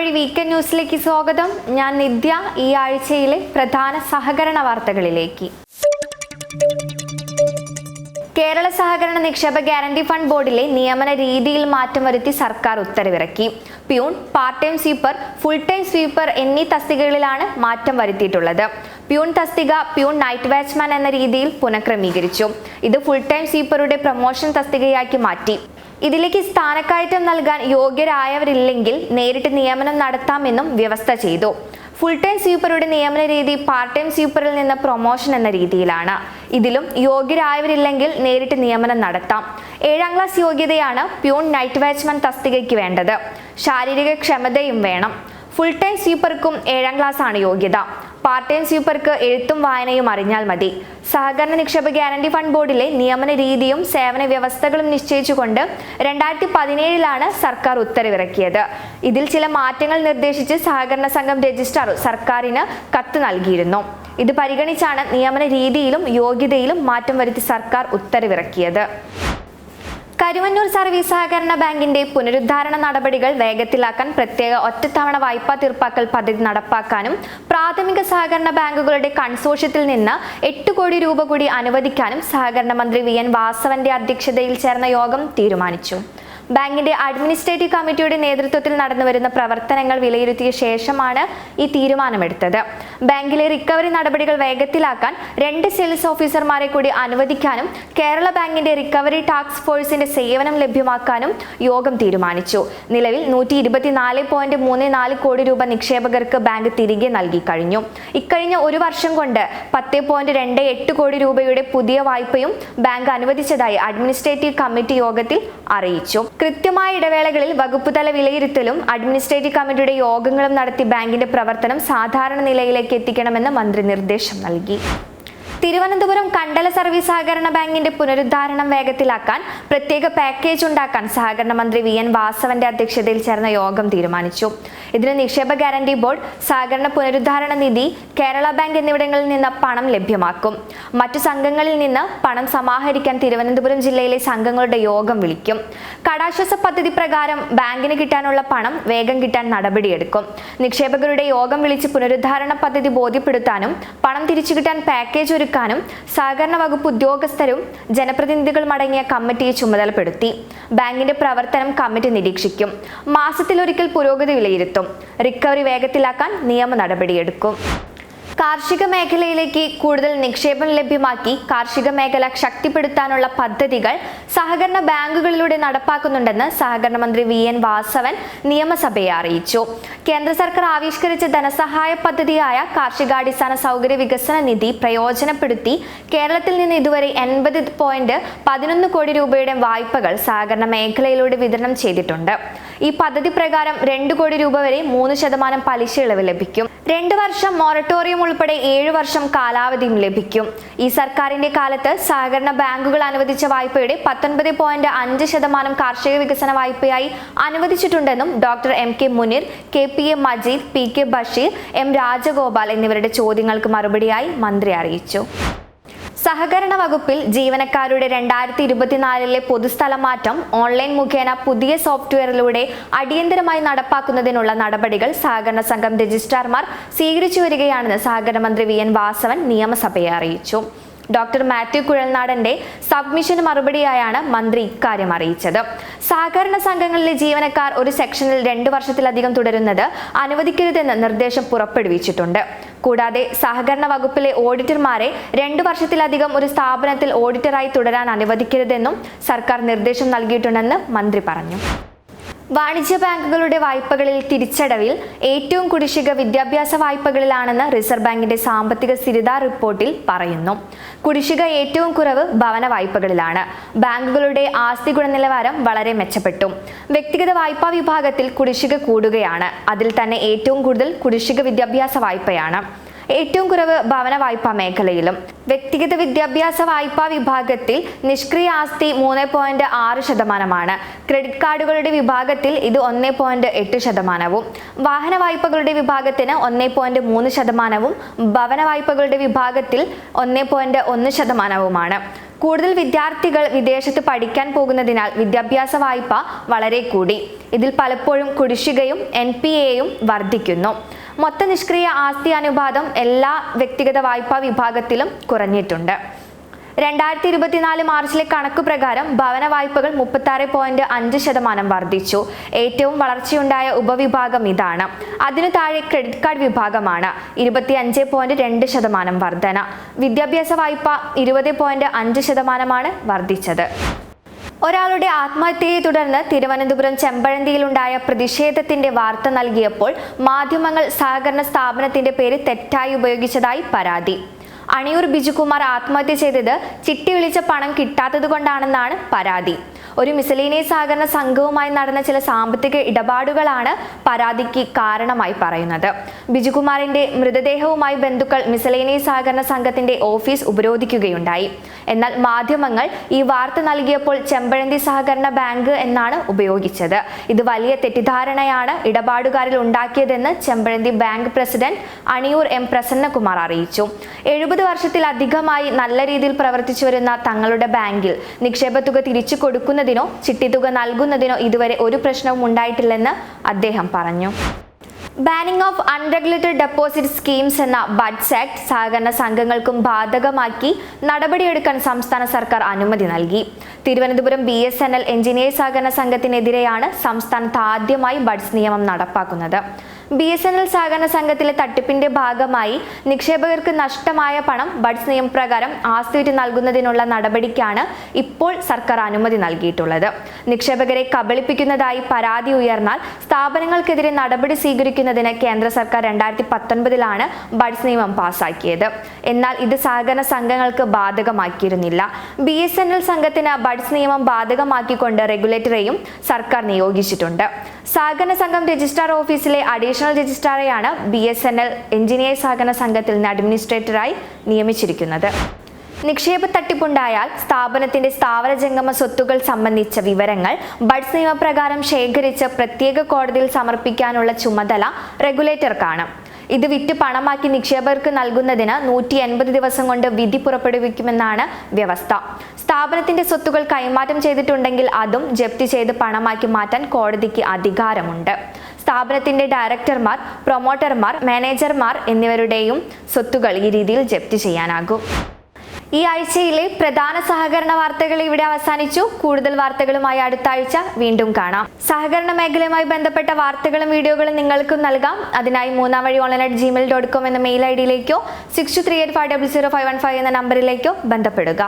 വഴി വീക്കെൻഡ് ന്യൂസിലേക്ക് സ്വാഗതം. ഞാൻ നിത്യ ഈ ആഴ്ചയിലെ പ്രധാന സഹകരണ വാർത്തകളിലേക്ക്. കേരള സഹകരണ നിക്ഷേപ ഗ്യാരണ്ടി ഫണ്ട് ബോർഡിലെ നിയമന രീതിയിൽ മാറ്റം വരുത്തി സർക്കാർ ഉത്തരവിറക്കി. Peon part time sweeper full time sweeper എന്നീ തസ്തികകളിലാണ് മാറ്റം വരുത്തിയിട്ടുള്ളത്. പ്യൂൺ തസ്തിക പ്യൂൺ നൈറ്റ് വാച്ച്മാൻ എന്ന രീതിയിൽ പുനഃക്രമീകരിച്ചു. ഇത് ഫുൾ ടൈം സ്വീപ്പറുടെ പ്രൊമോഷൻ തസ്തികയാക്കി മാറ്റി. ഇതിലേക്ക് സ്ഥാനക്കയറ്റം നൽകാൻ യോഗ്യരായവരില്ലെങ്കിൽ നേരിട്ട് നിയമനം നടത്താമെന്നും വ്യവസ്ഥ ചെയ്തു. ഫുൾ ടൈം സ്വീപ്പറുടെ നിയമന രീതി പാർട്ട് ടൈം സ്വീപ്പറിൽ നിന്ന് പ്രൊമോഷൻ എന്ന രീതിയിലാണ്. ഇതിലും യോഗ്യരായവരില്ലെങ്കിൽ നേരിട്ട് നിയമനം നടത്താം. ഏഴാം ക്ലാസ് യോഗ്യതയാണ് പ്യൂൺ നൈറ്റ് വാച്ച്മാൻ തസ്തികയ്ക്ക് വേണ്ടത്. ശാരീരിക ക്ഷമതയും വേണം. ഫുൾ ടൈം സ്വീപ്പർക്കും ഏഴാം ക്ലാസ് ആണ് യോഗ്യത. പാർട്ട് ടൈം സ്വീപ്പർക്ക് എഴുത്തും വായനയും അറിഞ്ഞാൽ മതി. സഹകരണ നിക്ഷേപ ഗ്യാരണ്ടി ഫണ്ട് ബോർഡിലെ നിയമന രീതിയും സേവന വ്യവസ്ഥകളും നിശ്ചയിച്ചുകൊണ്ട് രണ്ടായിരത്തി പതിനേഴിലാണ് സർക്കാർ ഉത്തരവിറക്കിയത്. ഇതിൽ ചില മാറ്റങ്ങൾ നിർദ്ദേശിച്ച് സഹകരണ സംഘം രജിസ്ട്രാർ സർക്കാരിന് കത്ത് നൽകിയിരുന്നു. ഇത് പരിഗണിച്ചാണ് നിയമന രീതിയിലും യോഗ്യതയിലും മാറ്റം വരുത്തി സർക്കാർ ഉത്തരവിറക്കിയത്. കരുവന്നൂർ സർവീസ് സഹകരണ ബാങ്കിന്റെ പുനരുദ്ധാരണ നടപടികൾ വേഗത്തിലാക്കാൻ പ്രത്യേക ഒറ്റത്തവണ വായ്പാ തീർപ്പാക്കൽ പദ്ധതി നടപ്പാക്കാനും പ്രാഥമിക സഹകരണ ബാങ്കുകളുടെ കൺസോഷ്യത്തിൽ നിന്ന് എട്ട് കോടി രൂപ കൂടി അനുവദിക്കാനും സഹകരണ മന്ത്രി വി എൻ വാസവന്റെ അധ്യക്ഷതയിൽ ചേർന്ന യോഗം തീരുമാനിച്ചു. ബാങ്കിന്റെ അഡ്മിനിസ്ട്രേറ്റീവ് കമ്മിറ്റിയുടെ നേതൃത്വത്തിൽ നടന്നുവരുന്ന പ്രവർത്തനങ്ങൾ വിലയിരുത്തിയ ശേഷമാണ് ഈ തീരുമാനമെടുത്തത്. ബാങ്കിലെ റിക്കവറി നടപടികൾ വേഗത്തിലാക്കാൻ രണ്ട് സെയിൽസ് ഓഫീസർമാരെ കൂടി അനുവദിക്കാനും കേരള ബാങ്കിന്റെ റിക്കവറി ടാസ്ക് ഫോഴ്സിന്റെ സേവനം ലഭ്യമാക്കാനും യോഗം തീരുമാനിച്ചു. നിലവിൽ നൂറ്റി ഇരുപത്തിനാല് പോയിന്റ് മൂന്ന് നാല് കോടി രൂപ നിക്ഷേപകർക്ക് ബാങ്ക് തിരികെ നൽകി കഴിഞ്ഞു. ഇക്കഴിഞ്ഞ ഒരു വർഷം കൊണ്ട് പത്ത് പോയിന്റ് രണ്ട് എട്ട് കോടി രൂപയുടെ പുതിയ വായ്പയും ബാങ്ക് അനുവദിച്ചതായി അഡ്മിനിസ്ട്രേറ്റീവ് കമ്മിറ്റി യോഗത്തിൽ അറിയിച്ചു. കൃത്യമായ ഇടവേളകളിൽ വകുപ്പ് തല വിലയിരുത്തലും അഡ്മിനിസ്ട്രേറ്റീവ് കമ്മിറ്റിയുടെ യോഗങ്ങളും നടത്തി ബാങ്കിന്റെ പ്രവർത്തനം സാധാരണ നിലയിലേക്ക് എത്തിക്കണമെന്ന് മന്ത്രി നിർദ്ദേശം നൽകി. തിരുവനന്തപുരം കണ്ടല സർവീസ് സഹകരണ ബാങ്കിന്റെ പുനരുദ്ധാരണം വേഗത്തിലാക്കാൻ പ്രത്യേക പാക്കേജ് ഉണ്ടാക്കാൻ സഹകരണ മന്ത്രി വി എൻ വാസവന്റെ അധ്യക്ഷതയിൽ ചേർന്ന യോഗം തീരുമാനിച്ചു. ഇതിന് നിക്ഷേപ ഗ്യാരണ്ടി ബോർഡ് സഹകരണ പുനരുദ്ധാരണ നിധി കേരള ബാങ്ക് എന്നിവിടങ്ങളിൽ നിന്ന് പണം ലഭ്യമാക്കും. മറ്റു സംഘങ്ങളിൽ നിന്ന് പണം സമാഹരിക്കാൻ തിരുവനന്തപുരം ജില്ലയിലെ സംഘങ്ങളുടെ യോഗം വിളിക്കും. കടാശ്വാസ പദ്ധതി പ്രകാരം ബാങ്കിന് കിട്ടാനുള്ള പണം വേഗം കിട്ടാൻ നടപടിയെടുക്കും. നിക്ഷേപകരുടെ യോഗം വിളിച്ച് പുനരുദ്ധാരണ പദ്ധതി ബോധ്യപ്പെടുത്താനും പണം തിരിച്ചു കിട്ടാൻ പാക്കേജ് ഒരുക്കാനും സഹകരണ വകുപ്പ് ഉദ്യോഗസ്ഥരും ജനപ്രതിനിധികളും അടങ്ങിയ കമ്മിറ്റിയെ ചുമതലപ്പെടുത്തി. ബാങ്കിന്റെ പ്രവർത്തനം കമ്മിറ്റി നിരീക്ഷിക്കും. മാസത്തിലൊരിക്കൽ പുരോഗതി വിലയിരുത്തും. റിക്കവറി വേഗത്തിലാക്കാൻ നിയമ നടപടിയെടുക്കും. കാർഷിക മേഖലയിലേക്ക് കൂടുതൽ നിക്ഷേപം ലഭ്യമാക്കി കാർഷിക മേഖല ശക്തിപ്പെടുത്താനുള്ള പദ്ധതികൾ സഹകരണ ബാങ്കുകളിലൂടെ നടപ്പാക്കുന്നുണ്ടെന്ന് സഹകരണ മന്ത്രി വി എൻ വാസവൻ നിയമസഭയെ അറിയിച്ചു. കേന്ദ്ര സർക്കാർ ആവിഷ്കരിച്ച ധനസഹായ പദ്ധതിയായ കാർഷികാടിസ്ഥാന സൗകര്യ വികസന നിധി പ്രയോജനപ്പെടുത്തി കേരളത്തിൽ നിന്ന് ഇതുവരെ എൺപത് പോയിന്റ് പതിനൊന്ന് കോടി രൂപയുടെ വായ്പകൾ സഹകരണ മേഖലയിലൂടെ വിതരണം ചെയ്തിട്ടുണ്ട്. ഈ പദ്ധതി പ്രകാരം രണ്ട് കോടി രൂപ വരെ മൂന്ന് ശതമാനം പലിശ ഇളവ് ലഭിക്കും. രണ്ട് വർഷം മൊറട്ടോറിയം ഉൾപ്പെടെ ഏഴ് വർഷം കാലാവധിയും ലഭിക്കും. ഈ സർക്കാരിന്റെ കാലത്ത് സഹകരണ ബാങ്കുകൾ അനുവദിച്ച വായ്പയുടെ പത്തൊൻപത് പോയിന്റ് അഞ്ച് ശതമാനം കാർഷിക വികസന വായ്പയായി അനുവദിച്ചിട്ടുണ്ടെന്നും doctor M K Muneer K P A Majeed P K Basheer M Rajagopal എന്നിവരുടെ ചോദ്യങ്ങൾക്ക് മറുപടിയായി മന്ത്രി അറിയിച്ചു. സഹകരണ വകുപ്പിൽ ജീവനക്കാരുടെ രണ്ടായിരത്തി ഇരുപത്തിനാലിലെ പൊതുസ്ഥലമാറ്റം ഓൺലൈൻ മുഖേന പുതിയ സോഫ്റ്റ്വെയറിലൂടെ അടിയന്തരമായി നടപ്പാക്കുന്നതിനുള്ള നടപടികൾ സഹകരണ സംഘം രജിസ്ട്രാർമാർ സ്വീകരിച്ചു വരികയാണെന്ന് സഹകരണ മന്ത്രി വി എൻ വാസവൻ നിയമസഭയെ അറിയിച്ചു. ഡോക്ടർ മാത്യു കുഴൽനാടന്റെ സബ്മിഷന് മറുപടിയായാണ് മന്ത്രി ഇക്കാര്യം അറിയിച്ചത്. സഹകരണ സംഘങ്ങളിലെ ജീവനക്കാർ ഒരു സെക്ഷനിൽ രണ്ടു വർഷത്തിലധികം തുടരുന്നത് അനുവദിക്കരുതെന്ന് നിർദ്ദേശം പുറപ്പെടുവിച്ചിട്ടുണ്ട്. കൂടാതെ സഹകരണ വകുപ്പിലെ ഓഡിറ്റർമാരെ രണ്ടു വർഷത്തിലധികം ഒരു സ്ഥാപനത്തിൽ ഓഡിറ്ററായി തുടരാൻ അനുവദിക്കരുതെന്നും സർക്കാർ നിർദ്ദേശം നൽകിയിട്ടുണ്ടെന്ന് മന്ത്രി പറഞ്ഞു. വാണിജ്യ ബാങ്കുകളുടെ വായ്പകളിൽ തിരിച്ചടവിൽ ഏറ്റവും കുടിശ്ശിക വിദ്യാഭ്യാസ വായ്പകളിലാണെന്ന് റിസർവ് ബാങ്കിന്റെ സാമ്പത്തിക സ്ഥിരതാ റിപ്പോർട്ടിൽ പറയുന്നു. കുടിശ്ശിക ഏറ്റവും കുറവ് ഭവന വായ്പകളിലാണ്. ബാങ്കുകളുടെ ആസ്തി ഗുണനിലവാരം വളരെ മെച്ചപ്പെട്ടു. വ്യക്തിഗത വായ്പാ വിഭാഗത്തിൽ കുടിശ്ശിക കൂടുകയാണ്. അതിൽ തന്നെ ഏറ്റവും കൂടുതൽ കുടിശ്ശിക വിദ്യാഭ്യാസ വായ്പയാണ്. ഏറ്റവും കുറവ് ഭവന വായ്പാ മേഖലയിലും. വ്യക്തിഗത വിദ്യാഭ്യാസ വായ്പാ വിഭാഗത്തിൽ നിഷ്ക്രിയ ആസ്തി മൂന്ന് പോയിന്റ് ആറ് ശതമാനമാണ്. ക്രെഡിറ്റ് കാർഡുകളുടെ വിഭാഗത്തിൽ ഇത് ഒന്ന് പോയിന്റ് എട്ട് ശതമാനവും. വാഹന വായ്പകളുടെ വിഭാഗത്തിന് ഒന്ന് പോയിന്റ് മൂന്ന് ശതമാനവും. ഭവന വായ്പകളുടെ വിഭാഗത്തിൽ ഒന്ന് പോയിന്റ് ഒന്ന് ശതമാനവുമാണ്. കൂടുതൽ വിദ്യാർത്ഥികൾ വിദേശത്ത് പഠിക്കാൻ പോകുന്നതിനാൽ വിദ്യാഭ്യാസ വായ്പ വളരെ കൂടി. ഇതിൽ പലപ്പോഴും കുടിശ്ശികയും എൻ പി എയും വർദ്ധിക്കുന്നു. മൊത്ത നിഷ്ക്രിയ ആസ്തി അനുപാതം എല്ലാ വ്യക്തിഗത വായ്പാ വിഭാഗത്തിലും കുറഞ്ഞിട്ടുണ്ട്. രണ്ടായിരത്തി ഇരുപത്തിനാല് മാർച്ചിലെ കണക്ക് പ്രകാരം ഭവന വായ്പകൾ മുപ്പത്തി പോയിന്റ് അഞ്ച് ശതമാനം വർദ്ധിച്ചു. ഏറ്റവും വളർച്ചയുണ്ടായ ഉപവിഭാഗം ഇതാണ്. അതിനു താഴെ ക്രെഡിറ്റ് കാർഡ് വിഭാഗമാണ്. ഇരുപത്തി അഞ്ച് പോയിന്റ് രണ്ട് ശതമാനം വർധന. വിദ്യാഭ്യാസ വായ്പ ഇരുപത് പോയിന്റ് അഞ്ച് ശതമാനമാണ് വർദ്ധിച്ചത്. ഒരാളുടെ ആത്മഹത്യയെ തുടർന്ന് തിരുവനന്തപുരം ചെമ്പഴന്തിയിലുണ്ടായ പ്രതിഷേധത്തിന്റെ വാർത്ത നൽകിയപ്പോൾ മാധ്യമങ്ങൾ സഹകരണ സ്ഥാപനത്തിന്റെ പേര് തെറ്റായി ഉപയോഗിച്ചതായി പരാതി. അണിയൂർ ബിജുകുമാർ ആത്മഹത്യ ചെയ്തത് ചിട്ടി വിളിച്ച പണം കിട്ടാത്തത് കൊണ്ടാണെന്നാണ് പരാതി. ഒരു മിസലേനിയസ് സഹകരണ സംഘവുമായി നടന്ന ചില സാമ്പത്തിക ഇടപാടുകളാണ് പരാതിക്ക് കാരണമായി പറയുന്നത്. ബിജുകുമാറിന്റെ മൃതദേഹവുമായി ബന്ധുക്കൾ മിസലേനിയസ് സഹകരണ സംഘത്തിന്റെ ഓഫീസ് ഉപരോധിക്കുകയുണ്ടായി. എന്നാൽ മാധ്യമങ്ങൾ ഈ വാർത്ത നൽകിയപ്പോൾ ചെമ്പഴന്തി സഹകരണ ബാങ്ക് എന്നാണ് ഉപയോഗിച്ചത്. ഇത് വലിയ തെറ്റിദ്ധാരണയാണ് ഇടപാടുകാരിൽ ഉണ്ടാക്കിയതെന്ന് Chempazhanthi bank president Aniyoor M Prasannakumar അറിയിച്ചു. എഴുപത് വർഷത്തിലധികമായി നല്ല രീതിയിൽ പ്രവർത്തിച്ചു വരുന്ന തങ്ങളുടെ ബാങ്കിൽ നിക്ഷേപ തുക തിരിച്ചു കൊടുക്കുന്നതിനോ ചിട്ടിത്തുക നൽകുന്നതിനോ ഇതുവരെ ഒരു പ്രശ്നവും ഉണ്ടായിട്ടില്ലെന്ന് അദ്ദേഹം പറഞ്ഞു. Banning of unregulated deposit schemes എന്ന ബഡ്സ് ആക്ട് സഹകരണ സംഘങ്ങൾക്കും ബാധകമാക്കി നടപടിയെടുക്കാൻ സംസ്ഥാന സർക്കാർ അനുമതി നൽകി. Thiruvananthapuram B S N L engineers സഹകരണ സംഘത്തിനെതിരെയാണ് സംസ്ഥാനത്ത് ആദ്യമായി ബഡ്സ് നിയമം നടപ്പാക്കുന്നത്. ബി എസ് എൻ എൽ സഹകരണ സംഘത്തിലെ തട്ടിപ്പിന്റെ ഭാഗമായി നിക്ഷേപകർക്ക് നഷ്ടമായ പണം ബഡ്സ് നിയമപ്രകാരം ആസ്തിവിറ്റ് നൽകുന്നതിനുള്ള നടപടിക്കാണ് ഇപ്പോൾ സർക്കാർ അനുമതി നൽകിയിട്ടുള്ളത്. നിക്ഷേപകരെ കബളിപ്പിക്കുന്നതായി പരാതി ഉയർന്നാൽ സ്ഥാപനങ്ങൾക്കെതിരെ നടപടി സ്വീകരിക്കുന്നതിന് കേന്ദ്ര സർക്കാർ രണ്ടായിരത്തി പത്തൊൻപതിലാണ് ബഡ്സ് നിയമം പാസാക്കിയത്. എന്നാൽ ഇത് സഹകരണ സംഘങ്ങൾക്ക് ബാധകമാക്കിയിരുന്നില്ല. ബി എസ് എൻ എൽ സംഘത്തിന് ബഡ്സ് നിയമം ബാധകമാക്കിക്കൊണ്ട് റെഗുലേറ്ററെയും സർക്കാർ നിയോഗിച്ചിട്ടുണ്ട്. സഹകരണ സംഘം രജിസ്ട്രാർ ഓഫീസിലെ additional രജിസ്ട്രാറെയാണ് B S N L engineers സഹകരണ സംഘത്തിൽ നിന്ന് അഡ്മിനിസ്ട്രേറ്ററായി നിയമിച്ചിരിക്കുന്നത്. നിക്ഷേപ തട്ടിപ്പുണ്ടായാൽ സ്ഥാപനത്തിന്റെ സ്ഥാവര ജംഗമ സ്വത്തുകൾ സംബന്ധിച്ച വിവരങ്ങൾ ബഡ്സ് നിയമപ്രകാരം ശേഖരിച്ച് പ്രത്യേക കോടതിയിൽ സമർപ്പിക്കാനുള്ള ചുമതല റെഗുലേറ്റർക്കാണ്. ഇത് വിറ്റ് പണമാക്കി നിക്ഷേപകർക്ക് നൽകുന്നതിന് നൂറ്റി എൺപത് ദിവസം കൊണ്ട് വിധി പുറപ്പെടുവിക്കുമെന്നാണ് വ്യവസ്ഥ. സ്ഥാപനത്തിന്റെ സ്വത്തുകൾ കൈമാറ്റം ചെയ്തിട്ടുണ്ടെങ്കിൽ അതും ജപ്തി ചെയ്ത് പണമാക്കി മാറ്റാൻ കോടതിക്ക് അധികാരമുണ്ട്. സ്ഥാപനത്തിന്റെ ഡയറക്ടർമാർ പ്രൊമോട്ടർമാർ മാനേജർമാർ എന്നിവരുടെയും സ്വത്തുകൾ ഈ രീതിയിൽ ജപ്തി ചെയ്യാനാകും. ഈ ആഴ്ചയിലെ പ്രധാന സഹകരണ വാർത്തകൾ ഇവിടെ അവസാനിച്ചു. കൂടുതൽ വാർത്തകളുമായി അടുത്ത ആഴ്ച വീണ്ടും കാണാം. സഹകരണ മേഖലയുമായി ബന്ധപ്പെട്ട വാർത്തകളും വീഡിയോകളും നിങ്ങൾക്കും നൽകാം. അതിനായി മൂന്നാം വഴി online at gmail dot com എന്ന mail I ഡിയിലേക്കോ six two three eight five double zero five one five എന്ന നമ്പറിലേക്കോ ബന്ധപ്പെടുക.